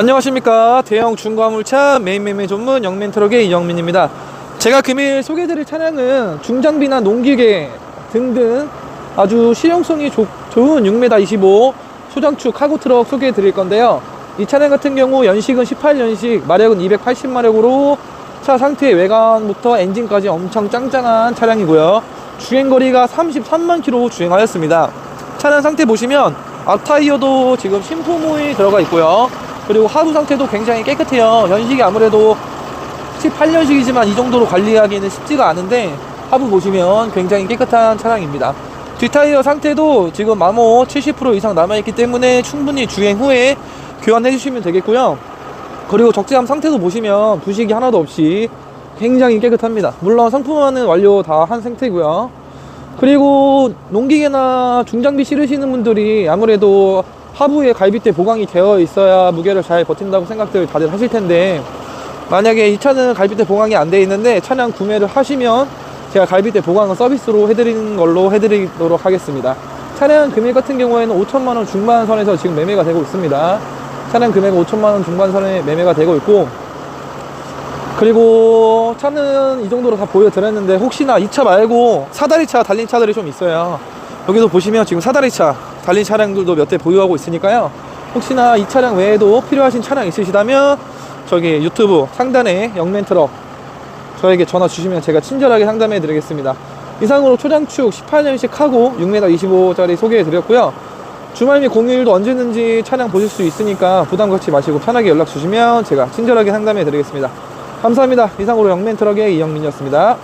안녕하십니까. 대형 중고화물차 메인 매매 전문 영맨트럭의 이영민입니다. 제가 금일 소개해드릴 차량은 중장비나 농기계 등등 아주 실용성이 좋, 좋은 6m 25 소장축 카고트럭 소개해드릴 건데요. 이 차량 같은 경우 연식은 18년식 마력은 280마력으로 차 상태 외관부터 엔진까지 엄청 짱짱한 차량이고요. 주행거리가 33만 킬로 주행하였습니다. 차량 상태 보시면 앞타이어도 지금 신품이 들어가 있고요 그리고 하부 상태도 굉장히 깨끗해요. 연식이 아무래도 18년식이지만 이 정도로 관리하기는 쉽지가 않은데 하부 보시면 굉장히 깨끗한 차량입니다. 뒷타이어 상태도 지금 마모 70% 이상 남아있기 때문에 충분히 주행 후에 교환해 주시면 되겠고요. 그리고 적재함 상태도 보시면 부식이 하나도 없이 굉장히 깨끗합니다. 물론 상품화는 완료 다 한 상태고요. 그리고 농기계나 중장비 실으시는 분들이 아무래도 하부에 갈빗대 보강이 되어 있어야 무게를 잘 버틴다고 생각들 다들 하실 텐데 만약에 이 차는 갈빗대 보강이 안 돼 있는데 차량 구매를 하시면 제가 갈빗대 보강은 서비스로 해드리는 걸로 해드리도록 하겠습니다. 차량 금액 같은 경우에는 5천만 원 중반 선에서 지금 매매가 되고 있습니다. 차량 금액 5천만 원 중반 선에 매매가 되고 있고 그리고 차는 이 정도로 다 보여드렸는데 혹시나 이 차 말고 사다리차 달린 차들이 좀 있어요. 여기도 보시면 지금 사다리차 달린 차량들도 몇 대 보유하고 있으니까요. 혹시나 이 차량 외에도 필요하신 차량 있으시다면 저기 유튜브 상단에 영맨트럭 저에게 전화 주시면 제가 친절하게 상담해 드리겠습니다. 이상으로 초장축 18년식 카고 6m 25짜리 소개해 드렸고요. 주말 및 공휴일도 언제든지 차량 보실 수 있으니까 부담 갖지 마시고 편하게 연락 주시면 제가 친절하게 상담해 드리겠습니다. 감사합니다. 이상으로 영맨 트럭의 이영민이었습니다.